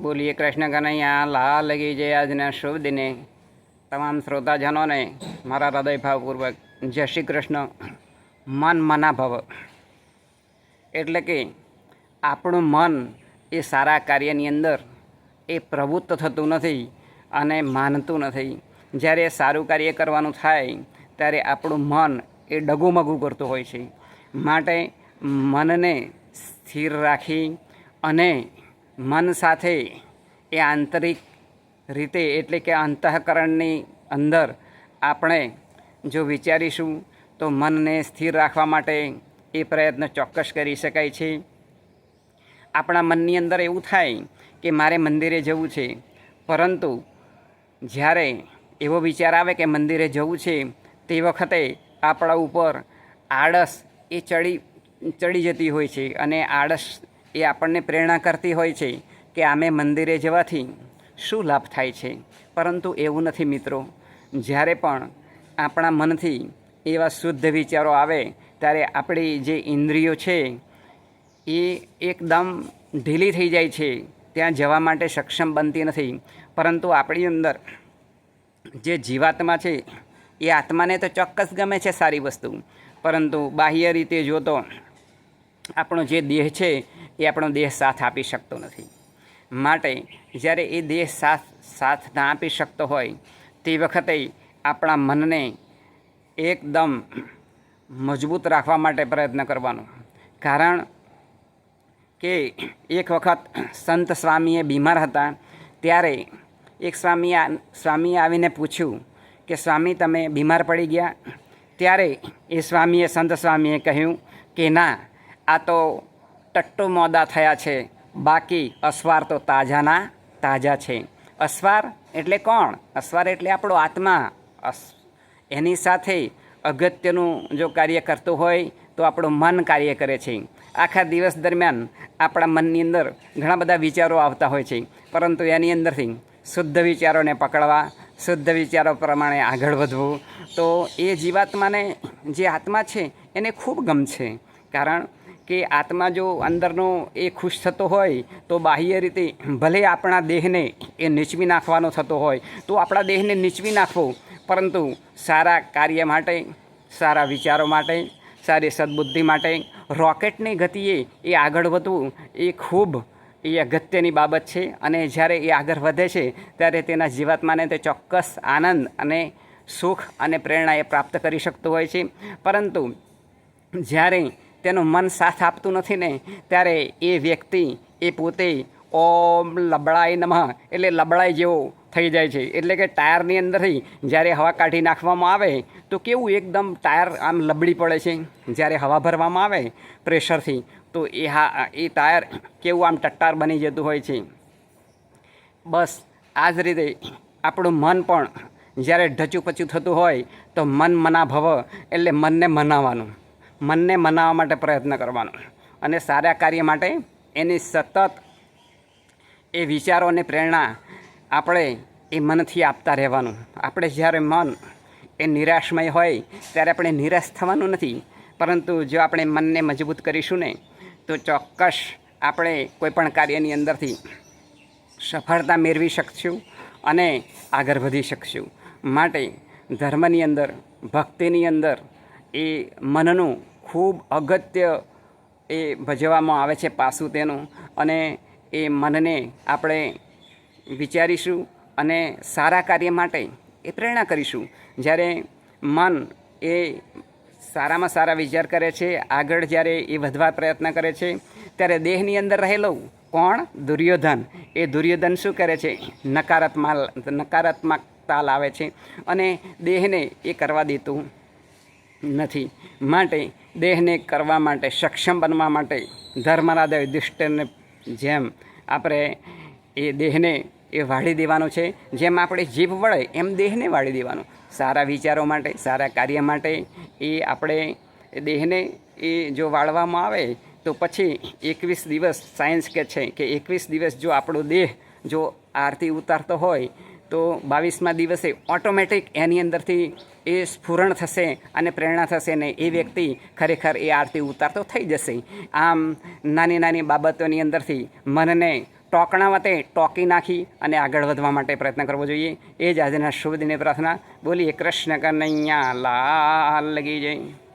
બોલીએ કૃષ્ણ કનૈયા લાલ લગી જય આજના શુભ દિને. તમામ શ્રોતાજનોને મારા હૃદયભાવપૂર્વક જય શ્રી કૃષ્ણ. મન મના ભવ. એટલે કે આપણું મન એ સારા કાર્યની અંદર એ પ્રવૃત્ત થતું નથી અને માનતું નથી. જ્યારે સારું કાર્ય કરવાનું થાય, ત્યારે આપણું મન એ ડગુમગુ કરતું હોય છે. માટે મનને સ્થિર રાખી અને મન સાથે એ આંતરિક રીતે એટલે કે અંતઃકરણની અંદર આપણે જો વિચારીશું તો મનને સ્થિર રાખવા માટે એ પ્રયત્ન ચોક્કસ કરી શકાય છે. આપણા મનની અંદર એવું થાય કે મારે મંદિરે જવું છે, પરંતુ જ્યારે એવો વિચાર આવે કે મંદિરે જવું છે, તે વખતે આપણા ઉપર આળસ એ ચડી ચડી જતી હોય છે અને આળસ એ આપણને પ્રેરણા કરતી હોય છે કે આમે મંદિરે જવાથી શું લાભ થાય છે. પરંતુ એવું નથી મિત્રો. જ્યારે પણ આપણા મનથી એવા શુદ્ધ વિચારો આવે, ત્યારે આપણી જે ઇન્દ્રિયો છે, એ એકદમ ઢીલી થઈ જાય છે. ત્યાં જવા માટે સક્ષમ બનતી નથી. પરંતુ આપણી અંદર જે જીવાત્મા છે, એ આત્માને તો ચોક્કસ ગમે છે સારી વસ્તુ. પરંતુ બાહ્ય રીતે જોતો આપણો જે દેહ છે એ આપણો દેહ સાથ આપી શકતો નથી. માટે જ્યારે એ દેહ સાથ સાથ ના આપી શકતો હોય, તે વખતે આપણા મનને એકદમ મજબૂત રાખવા માટે પ્રયત્ન કરવાનો. કારણ કે એક વખત સંત સ્વામીએ બીમાર હતા, ત્યારે એક સ્વામી સ્વામીએ આવીને પૂછ્યું કે, સ્વામી, તમે બીમાર પડી ગયા? ત્યારે એ સ્વામીએ, સંત સ્વામીએ કહ્યું કે, ના, આ તો ટટ્ટુ મોદા થયા છે. બાકી અસવાર તો તાજાના તાજા છે. અસવાર એટલે કોણ? અસવાર એટલે આપણો આત્મા. અસ એની સાથે અગત્યનું જો કાર્ય કરતું હોય તો આપણું મન કાર્ય કરે છે. આખા દિવસ દરમિયાન આપણા મનની અંદર ઘણા બધા વિચારો આવતા હોય છે. પરંતુ એની અંદરથી શુદ્ધ વિચારોને પકડવા, શુદ્ધ વિચારો પ્રમાણે આગળ વધવું, તો એ જીવાત્માને જે આત્મા છે એને ખૂબ ગમશે કારણ કે આત્મા જો અંદરનો એ ખુશ થતો હોય, તો બાહ્ય રીતે ભલે આપણા દેહને એ નીચવી નાખવાનો થતો હોય, તો આપણા દેહને નીચવી નાખવો. પરંતુ સારા કાર્ય માટે, સારા વિચારો માટે, સારી સદબુદ્ધિ માટે રોકેટની ગતિએ એ આગળ વધવું એ ખૂબ એ અગત્યની બાબત છે. અને જ્યારે એ આગળ વધે છે, ત્યારે તેના જીવાત્માને તે ચોક્કસ આનંદ અને સુખ અને પ્રેરણા એ પ્રાપ્ત કરી શકતું હોય છે. પરંતુ જ્યારે તેનું મન સાથ આપતું નથી ને, ત્યારે એ વ્યક્તિ, એ પોતે ઓમ લબડાઈ નમઃ, એટલે લબડાઈ જેવો થઈ જાય છે. એટલે કે ટાયરની અંદરથી જ્યારે હવા કાઢી નાખવામાં આવે, તો કેવું એકદમ ટાયર આમ લબડી પડે છે. જ્યારે હવા ભરવામાં આવે પ્રેશરથી, તો એ હા, એ ટાયર કેવું આમ ટટ્ટાર બની જતું હોય છે. બસ, આ જ રીતે આપણું મન પણ જ્યારે ઢચું પચું થતું હોય, તો મન મના ભવ એટલે મનને મનાવવાનું. મનને મનાવવા માટે પ્રયત્ન કરવાનો. અને સારા કાર્ય માટે એની સતત એ વિચારો અને પ્રેરણા આપણે એ મનથી આપતા રહેવાનું. આપણે જ્યારે મન એ નિરાશમય હોય, ત્યારે આપણે નિરાશ થવાનું નથી. પરંતુ જો આપણે મનને મજબૂત કરીશું ને, તો ચોક્કસ આપણે કોઈપણ કાર્યની અંદરથી સફળતા મેળવી શકશું અને આગળ વધી શકશું. માટે ધર્મની અંદર, ભક્તિની અંદર એ મનનું ખૂબ અગત્ય એ ભજવામાં આવે છે પાસું તેનું. અને એ મનને આપણે વિચારીશું અને સારા કાર્ય માટે એ પ્રેરણા કરીશું. જ્યારે મન એ સારામાં સારા વિચાર કરે છે, આગળ જ્યારે એ વધવા પ્રયત્ન કરે છે, ત્યારે દેહની અંદર રહેલો કોણ? દુર્યોધન. એ દુર્યોધન શું કરે છે? નકારાત્મક નકારાત્મકતા લાવે છે. અને દેહને એ કરવા દેતું નથી. માટે દેહને કરવા માટે સક્ષમ બનવા માટે ધર્મરાજા યુધિષ્ઠિરને જેમ આપણે એ દેહને એ વાળી દેવાનો છે, જેમ આપણે જીભ વળે એમ દેહને વાળી દેવાનો. સારા વિચારો માટે, સારા કાર્ય માટે એ આપણે દેહને એ જો વાળવામાં આવે તો પછી એકવીસ દિવસ સાયન્સ કે છે કે એકવીસ દિવસ જો આપણો દેહ જો આરતી ઉતારતો હોય તો બાવીસમા દિવસે ઓટોમેટિક એની અંદરથી એ સ્ફુરણ થશે અને પ્રેરણા થશે ને એ વ્યક્તિ ખરેખર એ આરતી ઉતારતો થઈ જશે. આમ નાની નાની બાબતોની અંદરથી મનને ટોકણા વતે, ટોકી નાખી અને આગળ વધવા માટે પ્રયત્ન કરવો જોઈએ. એ જ આજના શુભ દિને પ્રાર્થના. બોલીએ કૃષ્ણ કનૈયા, લાલ લગી જય.